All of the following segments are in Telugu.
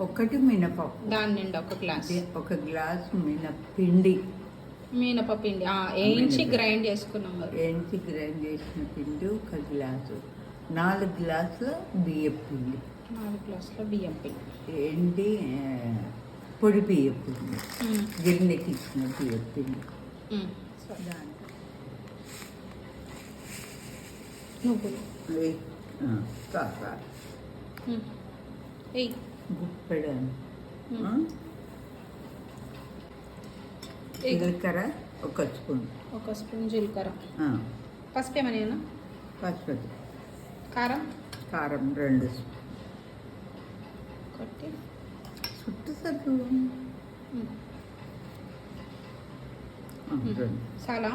ఒకటి మినపప్పు. దాని నిండా ఒక గ్లాస్. ఒక గ్లాస్ మినపిండి. మినప పిండి ఆ, వేయించి. గ్రైండ్ చేసుకున్నాం కదా ఎంచి గ్రైండ్ చేసిన పిండి ఒక గ్లాసు. నాలుగు గ్లాసుల బియ్యం పిండి. నాలుగు గ్లాసుల బియ్యం పిండి. ఏంటి? పొడి బియ్యం పిండి. గిన్నెకి ఇచ్చిన బియ్యం పిండి. ఉమ్, సరే. వెయ్యి. జీలకర్ర ఒక స్పూన్. ఒక స్పూన్ జీలకర్ర. పసుపు ఏమన్నా పసుపు కారం? కారం రెండు స్పూన్ కొట్టి. చుట్టూ సరుకు చాలా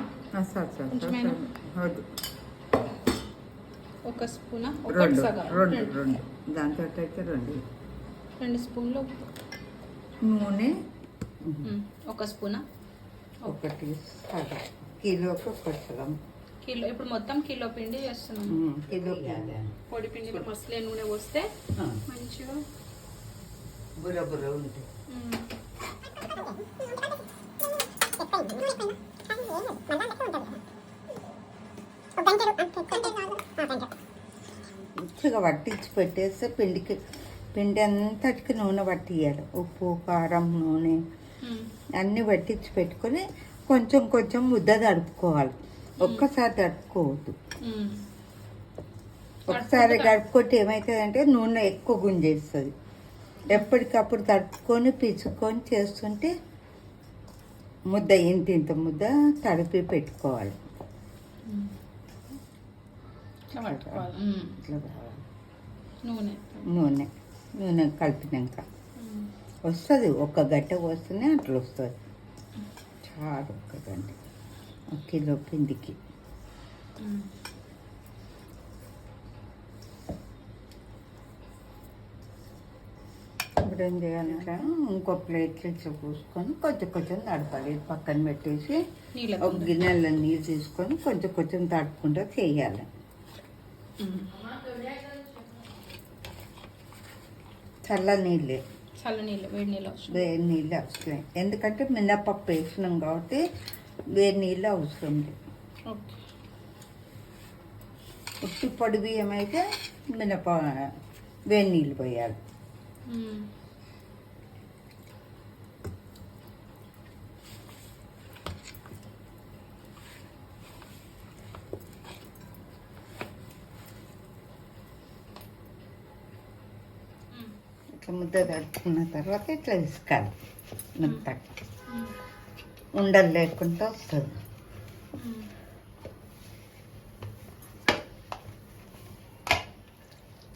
ఒక స్పూన్? రెండు రెండు దాంతో అయితే రెండు. రెండు స్పూన్లు ఉప్పు. నూనె. ఒక స్పూనా? ఒకటి సగం కిలోకి ఒక సగం కిలో ఇప్పుడు మొత్తం కిలో పిండి చేస్తున్నాం. కిలో పొడి. పిండిలో మసలే నూనె పోస్తే మంచిగా బుర్ర బుర్ర ఉమ్, మంచిగా పట్టించి పెట్టేస్తే పిండికి పిండి అంతటికి నూనె పట్టియాలి ఉప్పు కారం నూనె అన్నీ పట్టించి పెట్టుకొని కొంచెం కొంచెం ముద్ద తడుపుకోవాలి. ఒక్కసారి తడుపుకోవద్దు. ఒకసారి గడుపుకుంటే ఏమవుతుందంటే నూనె ఎక్కువ గుంజేస్తుంది. ఎప్పటికప్పుడు తడుపుకొని పిచ్చుకొని చేస్తుంటే ముద్ద ఇంత ఇంత ముద్ద తడిపి పెట్టుకోవాలి. నూనె. నూనె. నూనె కలిపినాక. వస్తుంది ఒక్క గంట వస్తేనే అట్లా వస్తుంది. చాలు ఒక్క గంట. ఒక కిలో పిండికి. ఇప్పుడు ఏం చేయాలంటే ఇంకో ప్లేట్లో ఇట్లా పూసుకొని కొంచెం కొంచెం తడపాలి. పక్కన పెట్టేసి ఒక గిన్నెలో నీళ్ళు తీసుకొని కొంచెం కొంచెం తడుపుకుంటూ చేయాలి. చల్ల నీళ్ళే. చల్ల నీళ్ళు వేడి నీళ్ళు అవసరం. వేడి నీళ్ళు అవసరం. ఎందుకంటే మినపప్పు వేసినాం కాబట్టి వేడి నీళ్ళు అవసరం లేదు. ఓకే. ఉట్టి పొడి బియ్యం అయితే మినప వేడి నీళ్ళు పోయాలి. ఇట్లా ముద్ద తడుపుకున్న తర్వాత ఇట్లా మెత్తగా ఉమ్. ఉండలు లేకుండా వస్తుంది.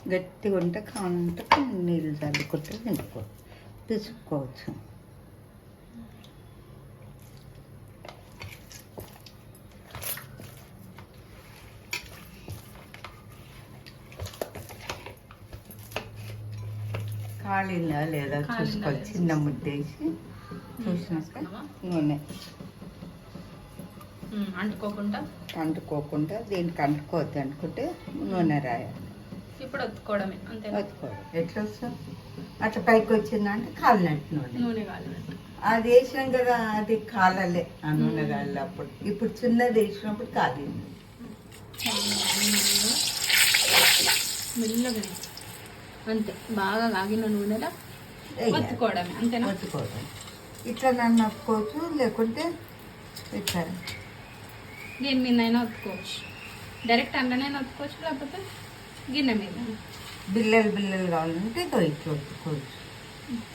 గట్టిగా ఉంటే కావాలంటే నీళ్ళు చల్లుకుంటే తినుకో పిసుక్కోవచ్చు కాలిందా లేదా లేదా చిన్న ముద్దేసి చూసినాక? నూనె. అంటుకోకుండా? అంటుకోకుండా దీనికి అంటుకోవద్దు అనుకుంటే నూనె రాయాలి. ఇప్పుడు ఒత్తుకోవడమే అంతేనా? వత్తుకోవాలి ఎట్లా వస్తుంది అట్లా పైకి వచ్చిందంటే కాలినట్టు నూనె. నూనె కాలినట్టు. అది వేసినాం కదా అది కాలలే ఆ నూనె కాలినప్పుడు ఇప్పుడు చిన్నది వేసినప్పుడు కాలింది. మెల్లగా అంతే. బాగా కాగిన నూనెలో. ఒత్తుకోవడమే అంతేనా? వత్తుకోవడం ఇట్లా నన్ను నొక్కోవచ్చు లేకుంటే ఇట్లా దీని మీద అయినా ఒత్తుకోవచ్చు. డైరెక్ట్ అందులోనైనా ఒత్తుకోవచ్చు లేకపోతే గిన్నె మీద. బిల్లలు బిల్లలు కావాలంటే ఇదో ఇట్లా ఒత్తుకోవచ్చు.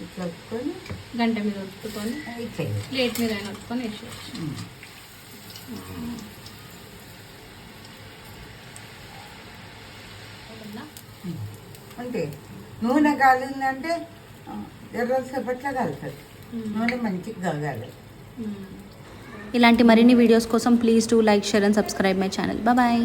ఇట్లా ఒత్తుకొని గంట మీద ఒత్తుకొని ఇట్లా. ప్లేట్ మీద అయినా ఒత్తుకొని వేసేయచ్చు. ఉమ్. అంతే నూనె కాలిందంటే ఆ, ఎర్ర సేపట్లో కలుగుతుంది ఉమ్. నూనె మంచిగా కాగాలి. ఇలాంటి మరిన్ని వీడియోస్ కోసం please to like share and subscribe my channel bye